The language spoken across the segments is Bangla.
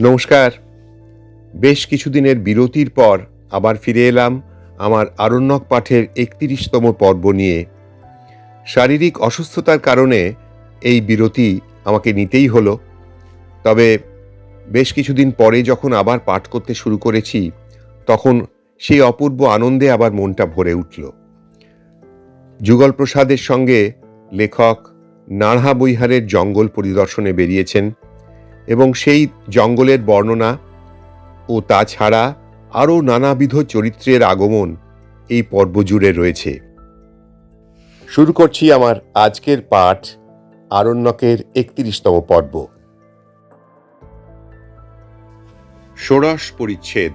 নমস্কার। বেশ কিছুদিনের বিরতির পর আবার ফিরে এলাম আমার আরণ্যক পাঠের একত্রিশতম পর্ব নিয়ে। শারীরিক অসুস্থতার কারণে এই বিরতি আমাকে নিতেই হলো। তবে বেশ কিছুদিন পরে যখন আবার পাঠ করতে শুরু করেছি, তখন সেই অপূর্ব আনন্দে আবার মনটা ভরে উঠল। যুগল প্রসাদের সঙ্গে লেখক নাড়হা বৈহারের জঙ্গল পরিদর্শনে বেরিয়েছেন। এবং সেই জঙ্গলের বর্ণনা ও তাছাড়া আরও নানাবিধ চরিত্রের আগমন এই পর্ব জুড়ে রয়েছে। শুরু করছি আমার আজকের পাঠ আরণ্যকের একত্রিশতম পর্ব। ষোড়শ পরিচ্ছেদ।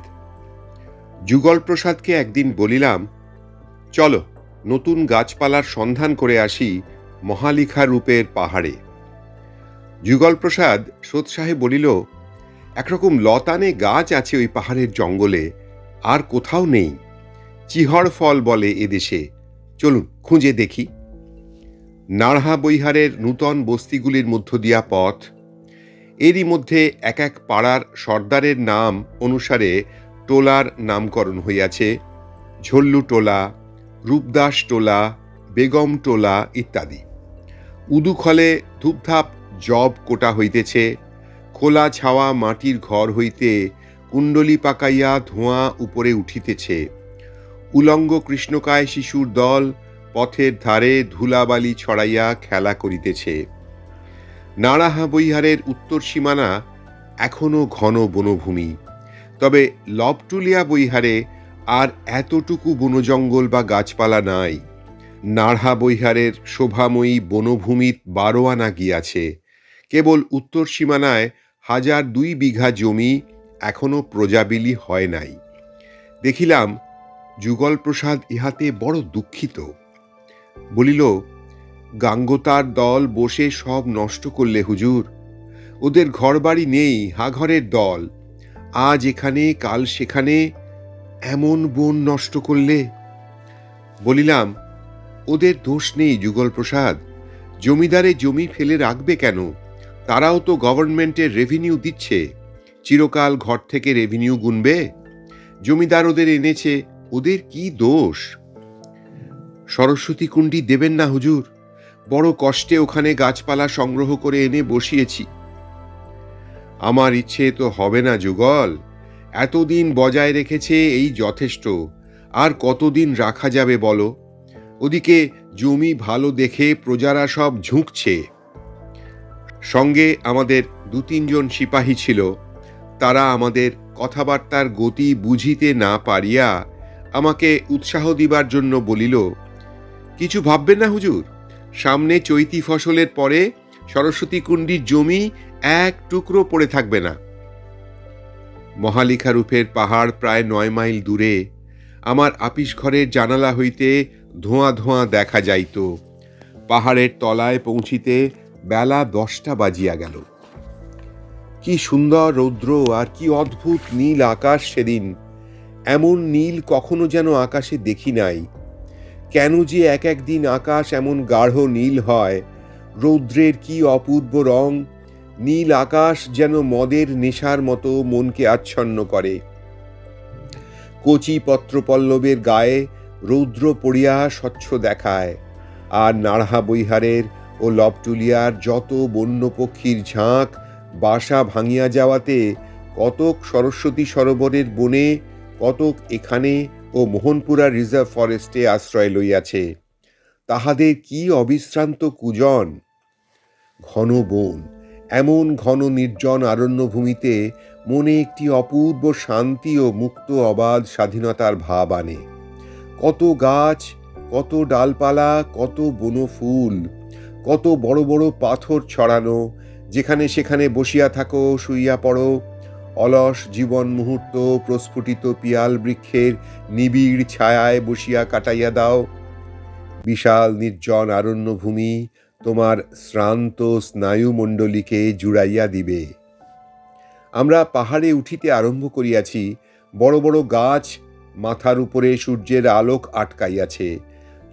যুগল প্রসাদকে একদিন বলিলাম, চলো, নতুন গাছপালার সন্ধান করে আসি মহালিখা রূপের পাহাড়ে। যুগল প্রসাদ সোৎসাহে বলিল, একরকম লতানে গাছ আছে ওই পাহাড়ের জঙ্গলে, আর কোথাও নেই। চিহড় ফল বলে এদেশে চলুন, খুঁজে দেখি। নাড়হা বৈহারের নূতন বস্তিগুলির মধ্য দিয়া পথ। এরই মধ্যে এক এক পাড়ার সর্দারের নাম অনুসারে টোলার নামকরণ হইয়াছে। ঝল্লু টোলা, রূপদাস টোলা, বেগম টোলা ইত্যাদি। উদুখলে ধূপধাপ জব কোটা হইতেছে, খোলা ছাওয়া মাটির ঘর হইতে কুণ্ডলি পাকাইয়া ধোঁয়া উপরে উঠিতেছে। উলঙ্গ কৃষ্ণকায় শিশুর দল পথের ধারে ধুলাবালি ছড়াইয়া খেলা করিতেছে। নাড়াহা বৈহারের উত্তর সীমানা এখনও ঘন বনভূমি। তবে লবটুলিয়া বৈহারে আর এতটুকু বনজঙ্গল বা গাছপালা নাই। নাড়হা বৈহারের শোভাময়ী বনভূমিত বারো আনা গিয়াছে। কেবল উত্তর সীমানায় হাজার দুই বিঘা জমি এখনও প্রজাবিলি হয় নাই। দেখিলাম যুগল প্রসাদ ইহাতে বড় দুঃখিত। বলিল, গাঙ্গতার দল বসে সব নষ্ট করলে হুজুর। ওদের ঘরবাড়ি নেই হাঘরের দল। আজ এখানে, কাল সেখানে, এমন বন নষ্ট করলে? বলিলাম, ওদের দোষ নেই যুগল প্রসাদ জমিদারে জমি ফেলে রাখবে কেন? তারাও তো গভর্নমেন্টের রেভিনিউ দিচ্ছে। চিরকাল ঘর থেকে রেভিনিউ গুনবে? জমিদার ওদের এনেছে, ওদের কি দোষ? সরস্বতী কুণ্ডি দেবেন না হুজুর। বড় কষ্টে ওখানে গাছপালা সংগ্রহ করে এনে বসিয়েছি। আমার ইচ্ছে তো হবে না যুগল। এতদিন বজায় রেখেছে এই যথেষ্ট। আর কতদিন রাখা যাবে বলো? ওদিকে জমি ভালো দেখে প্রজারা সব ঝুঁকছে। সঙ্গে আমাদের দু তিনজন সিপাহী ছিল, তারা আমাদের কথাবার্তার গতি বুঝিতে না পারিয়া আমাকে উৎসাহ দিবার জন্য বলিল, কিছু ভাববেন না হুজুর, সামনে চৈতি ফসলের পরে সরস্বতী কুণ্ডির জমি এক টুকরো পড়ে থাকবে না। মহালিখা রূপের পাহাড় প্রায় নয় মাইল দূরে, আমার আপিস ঘরের জানালা হইতে ধোঁয়া ধোঁয়া দেখা যাইত। পাহাড়ের তলায় পৌঁছিতে বেলা দশটা বাজিয়া গেল। কি সুন্দর রৌদ্র আর কি অদ্ভুত নীল আকাশ সেদিন। এমন নীল কখনো যেন আকাশে দেখি নাই। কেন যে এক এক দিন আকাশ এমন গাঢ় নীল হয়। রৌদ্রের কি অপূর্ব রং। নীল আকাশ যেন মদের নেশার মতো মনকে আচ্ছন্ন করে। কচি পত্রপল্লবের গায়ে রৌদ্র পড়িয়া স্বচ্ছ দেখায়। আর নাড়হা বৈহারের ও লবটুলিয়ার যত বন্য পক্ষীর ঝাঁক, বাসা ভাঙিয়া যাওয়াতে কতক সরস্বতী সরোবরের বনে, কতক এখানে ও মোহনপুরা রিজার্ভ ফরেস্টে আশ্রয় লইয়াছে। তাহাদের কি অবিশ্রান্ত কুজন? ঘন বন, এমন ঘন নির্জন আরণ্যভূমিতে মনে একটি অপূর্ব শান্তি ও মুক্ত অবাধ স্বাধীনতার ভাব আনে। কত গাছ, কত ডালপালা, কত বনফুল কত বড় বড় পাথর ছড়ানো, যেখানে সেখানে বসিয়া থাকো, শুইয়া পড়ো। অলস জীবন মুহূর্ত প্রস্ফুটিত পিয়াল বৃক্ষের নিবিড় ছায়ায় বসিয়া কাটাইয়া দাও। বিশাল নির্জন আরণ্যভূমি তোমার শ্রান্ত স্নায়ুমণ্ডলীকে জুড়াইয়া দিবে। আমরা পাহাড়ে উঠিতে আরম্ভ করিয়াছি, বড় বড় গাছ মাথার উপরে সূর্যের আলোক আটকাইয়াছে।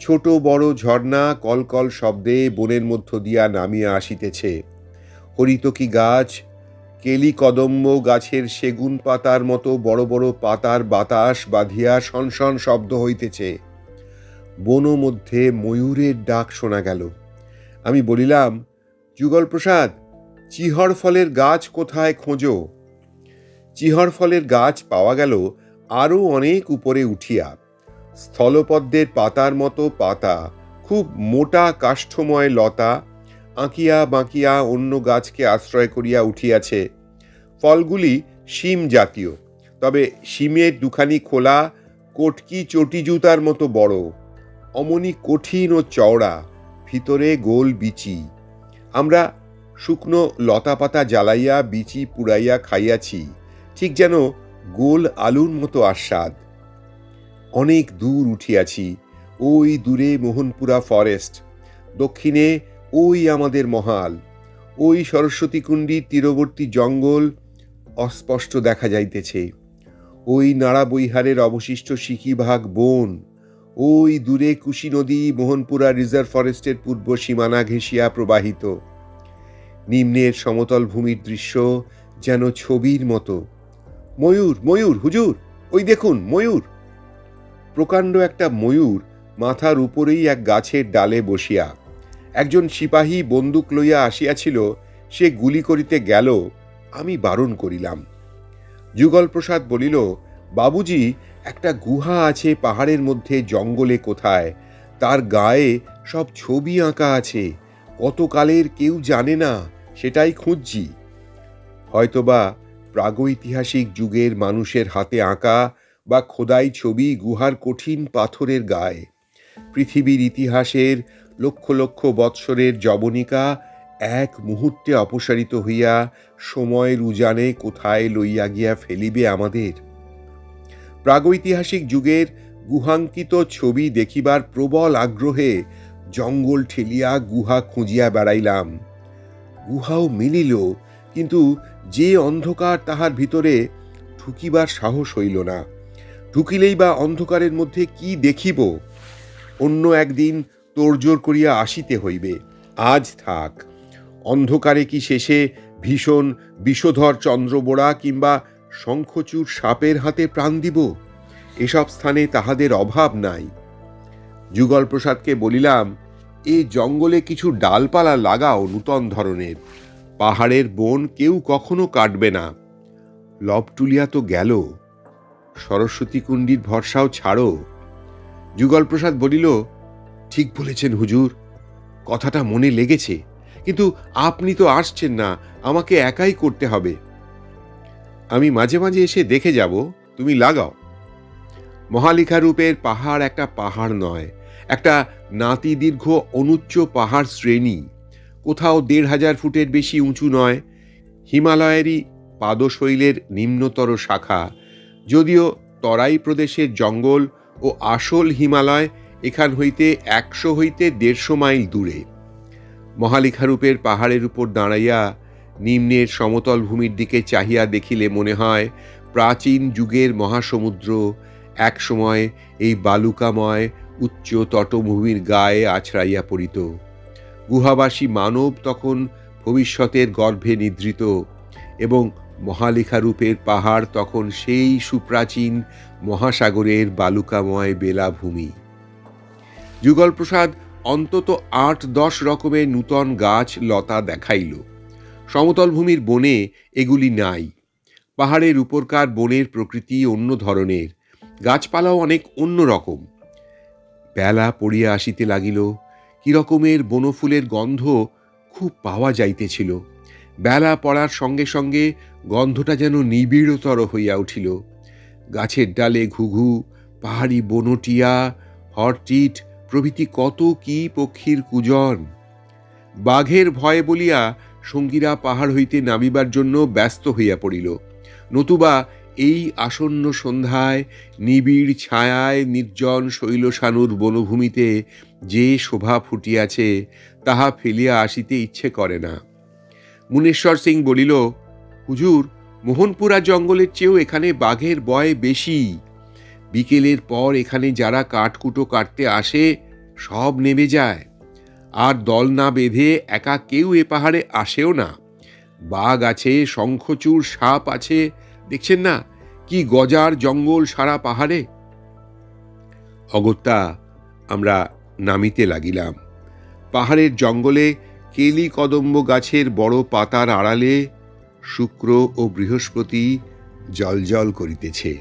ছোট বড় ঝর্ণা কলকল শব্দে বনের মধ্য দিয়া নামিয়া আসিতেছে। হরিতকি গাছ কেলি কদম্ব গাছের সেগুন পাতার মতো বড় বড় পাতার বাতাস বাঁধিয়া শনশন শব্দ হইতেছে। বন মধ্যে ময়ূরের ডাক শোনা গেল। আমি বলিলাম, যুগল প্রসাদ, চিহর ফলের গাছ কোথায় খোঁজো? চিহর ফলের গাছ পাওয়া গেল আরও অনেক উপরে উঠিয়া। স্থলপদ্মের পাতার মতো পাতা, খুব মোটা কাষ্ঠময় লতা আঁকিয়া বাঁকিয়া অন্য গাছকে আশ্রয় করিয়া উঠিয়াছে। ফলগুলি শিম জাতীয়, তবে শিমের দুখানি খোলা কটকি চটি জুতার মতো বড়, অমনি কঠিন ও চওড়া, ভিতরে গোল বিচি। আমরা শুকনো লতা পাতা জ্বালাইয়া বিচি পুড়াইয়া খাইয়াছি, ঠিক যেন গোল আলুর মতো আস্বাদ। অনেক দূর উঠিয়াছি, ওই দূরে মোহনপুরা ফরেস্ট দক্ষিণে ওই আমাদের মহাল, ওই সরস্বতী কুণ্ডির তীরবর্তী জঙ্গল অস্পষ্ট দেখা যাইতেছে, ওই নাড়া বৈহারের অবশিষ্ট সিকিভাগ বন, ওই দূরে কুশি নদী মোহনপুরা রিজার্ভ ফরেস্টের পূর্ব সীমানা ঘেঁষিয়া প্রবাহিত, নিম্নের সমতল ভূমির দৃশ্য যেন ছবির মতো। ময়ূর ময়ূর, হুজুর, ওই দেখুন, ময়ূর! প্রকাণ্ড একটা ময়ূর মাথার উপরেই এক গাছের ডালে বসিয়া। একজন সিপাহী বন্দুক লইয়া আসিয়াছিল, সে গুলি করিতে গেল, আমি বারণ করিলাম। যুগল প্রসাদ বলিল, বাবুজি, একটা গুহা আছে পাহাড়ের মধ্যে, জঙ্গলে কোথায়? তার গায়ে সব ছবি আঁকা আছে। কতকালের কেউ জানে না, সেটাই খুঁজছি। হয়তোবা প্রাগৈতিহাসিক যুগের মানুষের হাতে আঁকা বা খোদাই ছবি গুহার কঠিন পাথরের গায়ে। পৃথিবীর ইতিহাসের লক্ষ লক্ষ বৎসরের জবনিকা এক মুহূর্তে অপসারিত হইয়া সময়ের উজানে কোথায় লইয়া গিয়া ফেলিবে আমাদের? প্রাগৈতিহাসিক যুগের গুহাঙ্কিত ছবি দেখিবার প্রবল আগ্রহে জঙ্গল ঠেলিয়া গুহা খুঁজিয়া বেড়াইলাম। গুহাও মিলিল, কিন্তু যে অন্ধকার তাহার ভিতরে ঢুকিবার সাহস হইল না। ঢুকিলেই বা অন্ধকারের মধ্যে কি দেখিব? অন্য একদিন তোড়জোড় করিয়া আসিতে হইবে। আজ থাক। অন্ধকারে কি শেষে ভীষণ বিষধর চন্দ্রবোড়া কিংবা শঙ্খচূড় সাপের হাতে প্রাণ দিব? এসব স্থানে তাহাদের অভাব নাই। যুগল প্রসাদকে বলিলাম এই জঙ্গলে কিছু ডালপালা লাগাও নূতন ধরনের। পাহাড়ের বন কেউ কখনো কাটবে না। লবটুলিয়া তো গেল। সরস্বতী কুণ্ডির ভরসাও ছাড়ো। যুগল প্রসাদ বলিল, ঠিক বলেছেন হুজুর, কথাটা মনে লেগেছে, কিন্তু আপনি তো আসছেন না, আমাকে একাই করতে হবে। আমি মাঝে মাঝে এসে দেখে যাব, তুমি লাগাও। মহালিখা রূপের পাহাড় একটা পাহাড় নয়, একটা নাতি দীর্ঘ অনুচ্চ পাহাড় শ্রেণি। কোথাও দেড় হাজার ফুটের বেশি উঁচু নয়, হিমালয়েরই পাদশৈলের নিম্নতর শাখা যদিও তরাই প্রদেশের জঙ্গল ও আসল হিমালয় এখান হইতে একশো হইতে দেড়শো মাইল দূরে। মহালিখারূপের পাহাড়ের উপর দাঁড়াইয়া নিম্নের সমতল ভূমির দিকে চাহিয়া দেখিলে মনে হয়, প্রাচীন যুগের মহাসমুদ্র একসময় এই বালুকাময় উচ্চ তটভূমির গায়ে আছড়াইয়া পড়িত। গুহাবাসী মানব তখন ভবিষ্যতের গর্ভে নিদ্রিত এবং মহালেখারূপের পাহাড় তখন সেই সুপ্রাচীন মহাসাগরের বালুকাময় বেলাভূমি। যুগল প্রসাদ অন্তত আট দশ রকমের নূতন গাছ লতা দেখাইল। সমতল ভূমির বনে এগুলি নাই। পাহাড়ের উপরকার বনের প্রকৃতি অন্য ধরনের। গাছপালাও অনেক অন্য রকম। বেলা পড়িয়া আসিতে লাগিল কিরকমের বনফুলের গন্ধ খুব পাওয়া যাইতেছিল। বেলা পড়ার সঙ্গে সঙ্গে গন্ধটা যেন নিবিড়তর হইয়া উঠিল। গাছের ডালে ঘুঘু, পাহাড়ি বনটিয়া, হরটিট, প্রভৃতি কত কি পক্ষীর কুজন। বাঘের ভয় বলিয়া সঙ্গীরা পাহাড় হইতে নামিবার জন্য ব্যস্ত হইয়া পড়িল। নতুবা এই আসন্ন সন্ধ্যায় নিবিড় ছায়ায় নির্জন শৈলসানুর বনভূমিতে যে শোভা ফুটিয়াছে, তাহা ফেলিয়া আসিতে ইচ্ছে করে না। মুনেশ্বর সিং বলিল হুজুর, মোহনপুরা জঙ্গলের চেয়েও এখানে বাঘের বয় বেশি। বিকেলের পর এখানে যারা কাঠকুটো কাটতে আসে, সব নেমে যায়। আর দল না বেঁধে একা কেউ এ পাহাড়ে আসেও না। বাঘ আছে শঙ্খচূড় সাপ আছে, দেখছেন না? কি গজার জঙ্গল সারা পাহাড়ে। অগত্যা, আমরা নামিতে লাগিলাম। পাহাড়ের জঙ্গলে কেলি কদম্ব গাছের বড় পাতার আড়ালে শুক্র ও বৃহস্পতি জলজল করিতেছে।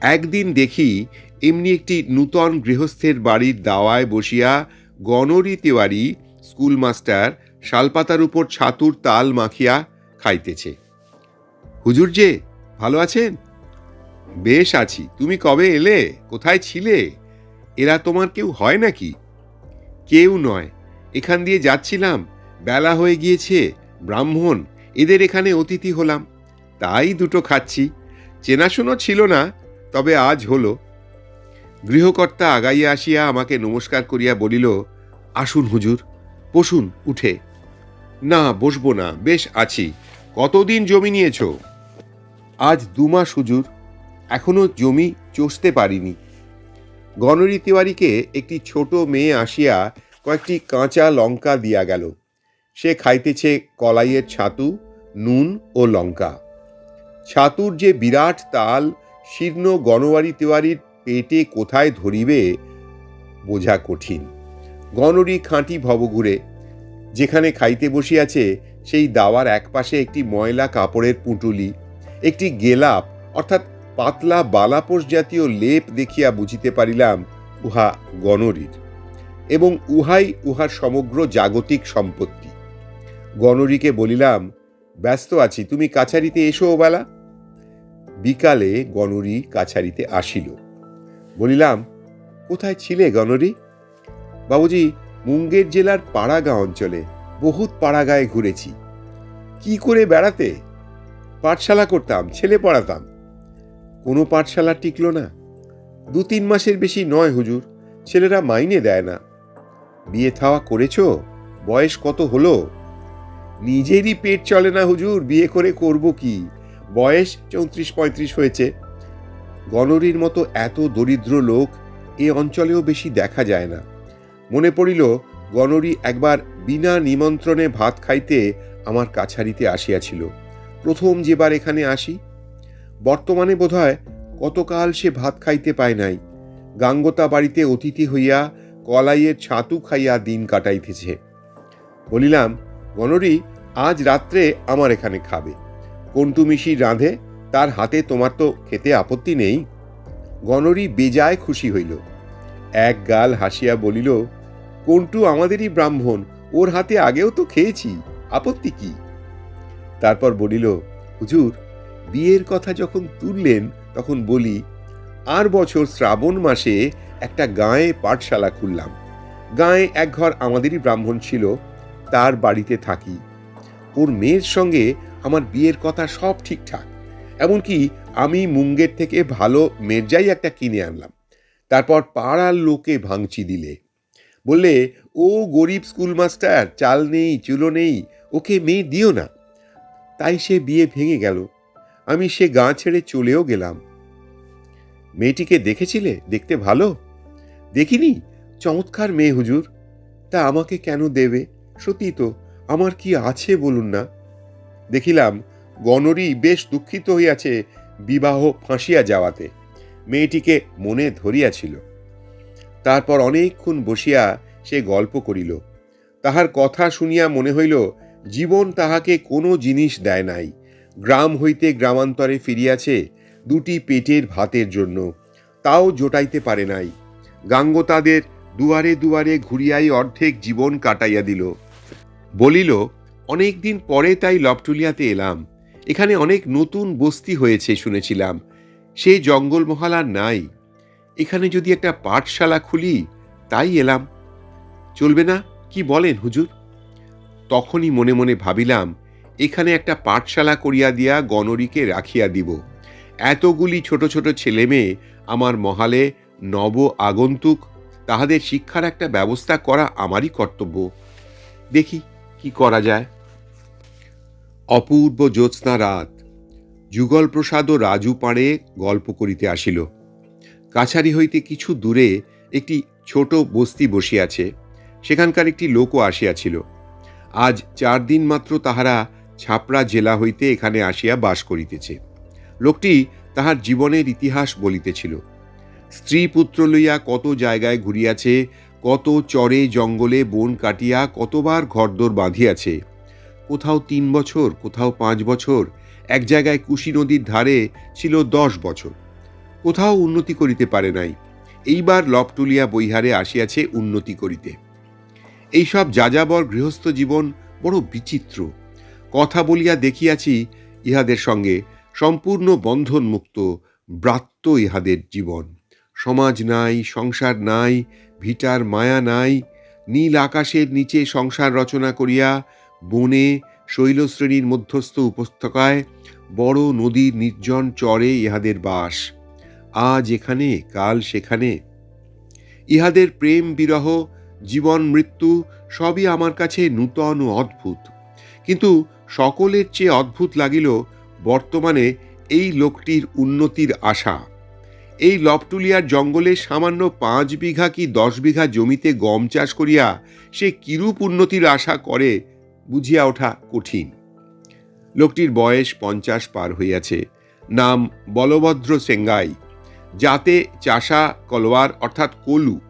একদিন দেখি এমনি একটি নূতন গৃহস্থের বাড়ির দাওয়ায় বসিয়া গণরি তেওয়ারি, স্কুলমাস্টার, শালপাতার উপর ছাতুর তাল মাখিয়া খাইতেছে। হুজুর যে, ভালো আছেন? বেশ আছি। তুমি কবে এলে? কোথায় ছিলে? এরা তোমার কেউ হয় নাকি? কেউ নয়। এখান দিয়ে যাচ্ছিলাম। বেলা হয়ে গিয়েছে। ব্রাহ্মণ, এদের এখানে অতিথি হলাম। তাই দুটো খাচ্ছি। চেনাশুনো ছিল না, তবে আজ হলো। গৃহকর্তা আগাইয়া আসিয়া আমাকে নমস্কার করিয়া বলিল, আসুন হুজুর, বসুন, উঠে। না, বসবো না, বেশ আছি। কতদিন জমি নিয়েছ? আজ দু মাস হুজুর, এখনও জমি চষতে পারিনি। গণরী তিওয়ারিকে একটি ছোট মেয়ে আসিয়া কয়েকটি কাঁচা লঙ্কা দিয়া গেল। সে খাইতেছে কলাইয়ের ছাতু, নুন ও লঙ্কা। ছাতুর যে বিরাট তাল, শীর্ণ গণওয়ারি তেওয়ারির পেটে কোথায় ধরিবে বোঝা কঠিন। গণরি খাঁটি ভবঘুরে, যেখানে খাইতে বসিয়াছে, সেই দাওয়ার একপাশে একটি ময়লা কাপড়ের পুঁটুলি, একটি গেলাপ, অর্থাৎ পাতলা বালাপোষ জাতীয় লেপ দেখিয়া বুঝিতে পারিলাম, উহা গণরীর। এবং উহাই উহার সমগ্র জাগতিক সম্পত্তি। গণরীকে বলিলাম, ব্যস্ত আছি, তুমি কাছারিতে এসো ওবেলা। বিকালে গণরী কাছারিতে আসিল। বলিলাম, কোথায় ছিলে গণরী? বাবুজি, মুঙ্গের জেলার পাড়াগা অঞ্চলে, বহুত পাড়াগায়ে ঘুরেছি। কি করে বেড়াতে? পাঠশালা করতাম, ছেলে পড়াতাম। কোনো পাঠশালা টিকলো না? দু তিন মাসের বেশি নয় হুজুর, ছেলেরা মাইনে দেয় না। বিয়ে থাওয়া করেছ? বয়স কত হলো? নিজেরই পেট চলে না হুজুর, বিয়ে করে করব কি? বয়স চৌত্রিশ পঁয়ত্রিশ হয়েছে। গণরীর মতো এত দরিদ্র লোক এ অঞ্চলেও বেশি দেখা যায় না। মনে পড়িল, গণরী একবার বিনা নিমন্ত্রণে ভাত খাইতে আমার কাছারিতে আসিয়াছিল। প্রথম যেবার এখানে আসি। বর্তমানে বোধহয় কতকাল সে ভাত খাইতে পায় নাই। গাঙ্গতা বাড়িতে অতিথি হইয়া কলাইয়ের ছাতু খাইয়া দিন কাটাইতেছে। বলিলাম, গণরী আজ রাত্রে আমার এখানে খাবে। কন্টু মিশি রাঁধে, তার হাতে তোমার তো খেতে আপত্তি নেই। গণরী বেজায় খুশি হইল। এক গাল হাসিয়া বলিল, কন্টু আমাদেরই ব্রাহ্মণ, ওর হাতে আগেও তো খেয়েছি, আপত্তি কি? তারপর বলিল, হুজুর, বিয়ের কথা যখন তুললেন, তখন বলি, আর বছর শ্রাবণ মাসে একটা গাঁয়ে পাঠশালা খুললাম। গাঁয়ে এক ঘর আমাদেরই ব্রাহ্মণ ছিল, তার বাড়িতে থাকি। ওর মেয়ের সঙ্গে আমার বিয়ের কথা সব ঠিকঠাক। এমনকি আমি মুঙ্গের থেকে ভালো মেরজাই একটা কিনে আনলাম। তারপর পাড়ার লোকে ভাঙচি দিলে। বললে, ও গরিব স্কুল মাস্টার চাল নেই, চুলো নেই, ওকে মেয়ে দিও না। তাই সে বিয়ে ভেঙে গেল। আমি সে গা ছেড়ে চলেও গেলাম। মেয়েটিকে দেখেছিলে? দেখতে ভালো? দেখিনি? চমৎকার মেয়ে হুজুর। তা আমাকে কেন দেবে? সত্যি তো আমার কি আছে বলুন না? দেখিলাম গণরী বেশ দুঃখিত হইয়াছে বিবাহ ফাঁসিয়া যাওয়াতে। মেয়েটিকে মনে ধরিয়াছিল। তারপর অনেকক্ষণ বসিয়া সে গল্প করিল। তাহার কথা শুনিয়া মনে হইল, জীবন তাহাকে কোনো জিনিস দেয় নাই। গ্রাম হইতে গ্রামান্তরে ফিরিয়াছে দুটি পেটের ভাতের জন্য। তাও জোটাইতে পারে নাই। গাঙ্গতাদের দুয়ারে দুয়ারে ঘুরিয়াই অর্ধেক জীবন কাটাইয়া দিল। বলিল অনেক দিন পরে তাই লপটুলিয়াতে এলাম। এখানে অনেক নতুন বস্তি হয়েছে শুনেছিলাম। সেই জঙ্গলমহল আর নাই। এখানে যদি একটা পাঠশালা খুলি, তাই এলাম। চলবে না, কি বলেন হুজুর? তখনই মনে মনে ভাবিলাম, এখানে একটা পাঠশালা করিয়া দিয়া গণরীকে রাখিয়া দিব। এতগুলি ছোট ছোট ছেলে মেয়ে আমার মহালে নব আগন্তুক, তাহাদের শিক্ষার একটা ব্যবস্থা করা আমারই কর্তব্য। দেখি কি করা যায়? অপূর্ব জ্যোৎস্না রাত। যুগল প্রসাদ ও রাজু পাড়ে গল্প করিতে আসিল। কাছারি হইতে কিছু দূরে একটি ছোট বস্তি বসিয়াছে, সেখানকার একটি লোকও আসিয়াছিল। আজ চার দিন মাত্র তাহারা ছাপড়া জেলা হইতে এখানে আসিয়া বাস করিতেছে। লোকটি তাহার জীবনের ইতিহাস বলিতেছিল। স্ত্রী পুত্র লইয়া কত জায়গায় ঘুরিয়াছে কত চরে জঙ্গলে বন কাটিয়া কতবার ঘরদোর বাঁধিয়াছে। কোথাও তিন বছর, কোথাও পাঁচ বছর, এক জায়গায় কুশি নদীর ধারে ছিল দশ বছর। কোথাও উন্নতি করিতে পারে নাই। এইবার লপটুলিয়া বৈহারে আসিয়াছে উন্নতি করিতে। এইসব যাযাবর গৃহস্থ জীবন বড় বিচিত্র। কথা বলিয়া দেখিয়াছি ইহাদের সঙ্গে সম্পূর্ণ বন্ধনমুক্ত, ব্রাত্য ইহাদের জীবন। সমাজ নাই, সংসার নাই ভিটার মায়া নাই, নীল আকাশের নিচে সংসার রচনা করিয়া বনে শৈলশ্রেণীর মধ্যস্থ উপত্যকায় বড় নদীর নির্জন চরে ইহাদের বাস। আজ এখানে, কাল সেখানে। ইহাদের প্রেম বিরহ, জীবন মৃত্যু সবই আমার কাছে নূতন ও অদ্ভুত। কিন্তু সকলের চেয়ে অদ্ভুত লাগিল বর্তমানে এই লোকটির উন্নতির আশা। এই লপটুলিয়ার জঙ্গলে সামান্য পাঁচ বিঘা কি দশ বিঘা জমিতে গম চাষ করিয়া সে কিরূপ উন্নতির আশা করে, বুঝিয়া ওঠা কঠিন। লোকটির বয়স পঞ্চাশ পার হইয়াছে। নাম বলভদ্র সেঙ্গাই যাতে চাষা কলোয়ার অর্থাৎ কলু।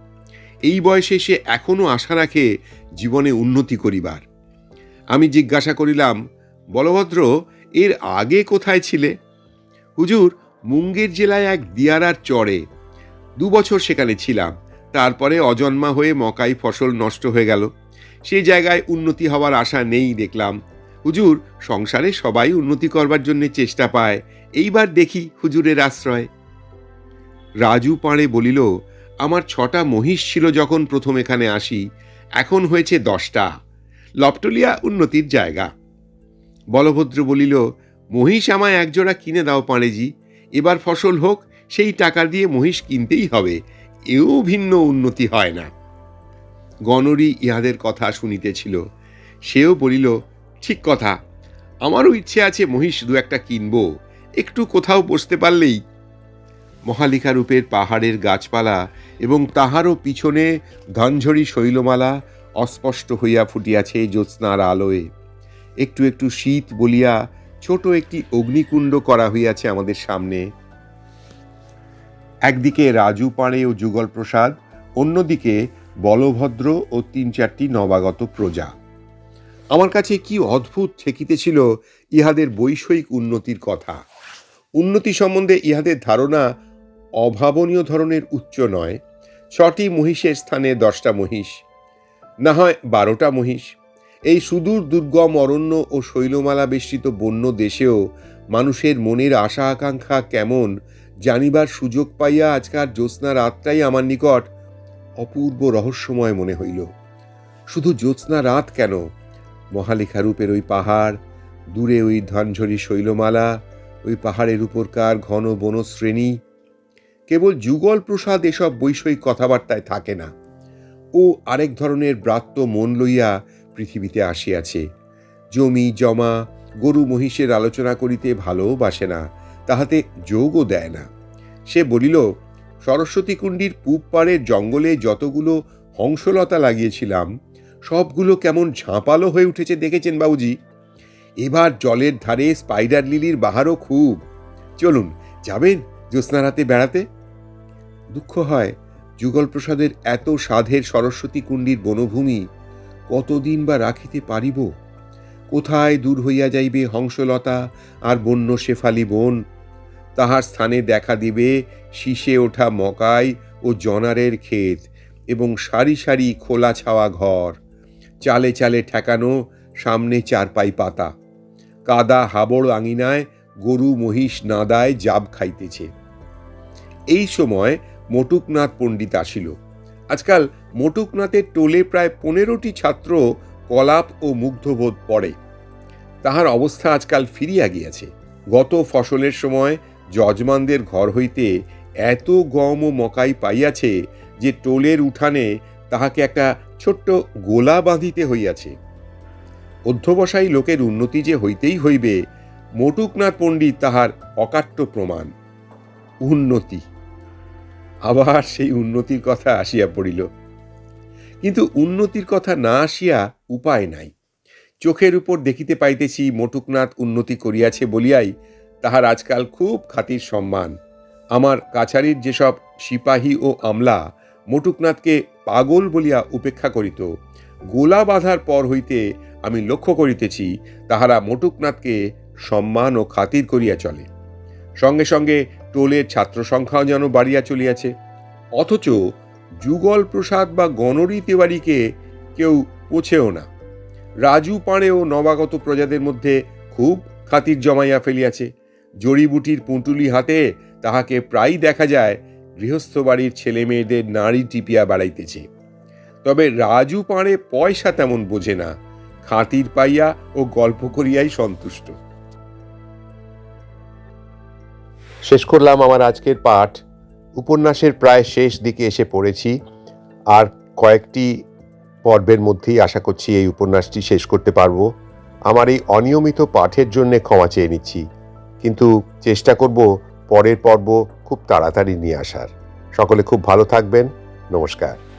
এই বয়সে সে এখনও আশা রাখে জীবনে উন্নতি করিবার। আমি জিজ্ঞাসা করিলাম, বলভদ্র, এর আগে কোথায় ছিলে? হুজুর মুঙ্গের জেলায় এক দিয়ারার চরে। দু বছর সেখানে ছিলাম। তারপরে অজন্মা হয়ে মকাই ফসল নষ্ট হয়ে গেল। সেই জায়গায় উন্নতি হওয়ার আশা নেই দেখলাম। হুজুর, সংসারে সবাই উন্নতি করবার জন্য চেষ্টা পায়। এইবার দেখি হুজুরের আশ্রয়। রাজু পাড়ে বলিল, আমার ছটা মহিষ ছিল যখন প্রথম এখানে আসি। এখন হয়েছে দশটা। লপটলিয়া উন্নতির জায়গা। বলভদ্র বলিল, মহিষ আমায় একজোড়া কিনে দাও পাঁড়েজি। এবার ফসল হোক, সেই টাকা দিয়ে মহিষ কিনতেই হবে। এও ভিন্ন উন্নতি হয় না। গণরি ইহাদের কথা শুনিতেছিল। সেও বলিল, ঠিক কথা। আমারও ইচ্ছে আছে মহিষ দু একটা কিনব। একটু কোথাও বসতে পারলেই। মহালিখা রূপের পাহাড়ের গাছপালা এবং তাহারও পিছনে ধনঝরি শৈলমালা অস্পষ্ট হইয়া ফুটিয়াছে জ্যোৎস্নার আলোয়। একটু একটু শীত বলিয়া ছোট একটি অগ্নিকুণ্ড করা হইয়াছে আমাদের সামনে। একদিকে রাজু পাড়ে ও যুগল প্রসাদ, অন্যদিকে বলভদ্র ও তিন চারটি নবাগত প্রজা। আমার কাছে কি অদ্ভুত ঠেকিতেছিল ইহাদের বৈষয়িক উন্নতির কথা। উন্নতি সম্বন্ধে ইহাদের ধারণা অভাবনীয় ধরনের উচ্চ নয়। ছটি মহিষের স্থানে দশটা মহিষ, না হয় বারোটা মহিষ। এই সুদূর, দুর্গম, অরণ্য ও শৈলমালা বেষ্টিত বন্য দেশেও মানুষের মনের আশা আকাঙ্ক্ষা কেমন জানিবার সুযোগ পাইয়া আজকার জ্যোৎস্না রাতটাই আমার নিকট অপূর্ব রহস্যময় মনে হইল। শুধু জ্যোৎস্না রাত কেন? মহালেখারূপের ওই পাহাড়, দূরে ওই ধানঝরি শৈলমালা, ওই পাহাড়ের উপরকার ঘন বনশ্রেণী, কেবল যুগল প্রসাদ এসব বৈষয়িক কথাবার্তায় থাকে না। ও আরেক ধরনের ব্রাত্য মন লইয়া পৃথিবীতে আসিয়াছে। জমি, জমা, গরু, মহিষের আলোচনা করিতে ভালোবাসে না, তাহাতে যোগও দেয় না। সে বলিল, সরস্বতী কুণ্ডির পূব পাড়ের জঙ্গলে যতগুলো হংসলতা লাগিয়েছিলাম, সবগুলো কেমন ঝাঁপালো হয়ে উঠেছে দেখেছেন বাবুজি? এবার জলের ধারে স্পাইডার লিলির বাহারও খুব। চলুন, যাবেন জ্যোৎস্নারাতে বেড়াতে? দুঃখ হয় যুগল প্রসাদের এত সাধের সরস্বতী কুণ্ডির বনভূমি কতদিন বা রাখিতে পারিব? কোথায় দূর হইয়া যাইবে হংসলতা আর বন্য শেফালি বন? তাহার স্থানে দেখা দিবে শীষে ওঠা মকাই ও জনারের ক্ষেত এবং সারি সারি খোলা ছাওয়া ঘর। চালে চালে ঠেকানো সামনে চারপাই পাতা। কাদা হাবড় আঙিনায় গরু মহিষ নাদায় জাব খাইতেছে। এই সময় মটুকনাথ পণ্ডিত আসিল। আজকাল মটুকনাথের টোলে প্রায় পনেরোটি ছাত্র কলাপ ও মুগ্ধবোধ পড়ে। তাহার অবস্থা আজকাল ফিরিয়া গিয়াছে। গত ফসলের সময় যজমানদের ঘর হইতে এত গম ও মকাই পাইয়াছে যে টোলের উঠানে তাহাকে একটা ছোট্ট গোলা বাঁধিতে হইয়াছে। অধ্যবসায়ী লোকের উন্নতি যে হইতেই হইবে, মটুকনাথ পণ্ডিত তাহার অকাট্য প্রমাণ। উন্নতি। আবার সেই উন্নতির কথা আসিয়া পড়িল। কিন্তু উন্নতির কথা না আসিয়া উপায় নাই। চোখের উপর দেখিতে পাইতেছি, মটুকনাথ উন্নতি করিয়াছে বলিয়াই তাহার আজকাল খুব খাতির সম্মান। আমার কাছারির যেসব সিপাহী ও আমলা মটুকনাথকে পাগল বলিয়া উপেক্ষা করিত, গোলা বাঁধার পর হইতে আমি লক্ষ্য করিতেছি, তাহারা মটুকনাথকে সম্মান ও খাতির করিয়া চলে। সঙ্গে সঙ্গে টোলের ছাত্র সংখ্যাও যেন বাড়িয়া চলিয়াছে। অথচ যুগল প্রসাদ বা গণরী তিওয়ারিকে কেউ পোছেও না। রাজু পাঁড়ে ও নবাগত প্রজাদের মধ্যে খুব খাতির জমাইয়া ফেলিয়াছে। জড়িবুটির পুঁটুলি হাতে তাহাকে প্রায়ই দেখা যায়, গৃহস্থ বাড়ির ছেলে মেয়েদের নাড়ি টিপিয়া বাড়াইতেছে। তবে রাজু পাঁড়ে পয়সা তেমন বোঝে না। খাতির পাইয়া ও গল্প করিয়াই সন্তুষ্ট। শেষ করলাম আমার আজকের পাঠ। উপন্যাসের প্রায় শেষ দিকে এসে পড়েছি। আর কয়েকটি পর্বের মধ্যেই আশা করছি এই উপন্যাসটি শেষ করতে পারব। আমার এই অনিয়মিত পাঠের জন্যে ক্ষমা চেয়ে নিচ্ছি। কিন্তু চেষ্টা করব পরের পর্ব খুব তাড়াতাড়ি নিয়ে আসার। সকলে খুব ভালো থাকবেন। নমস্কার।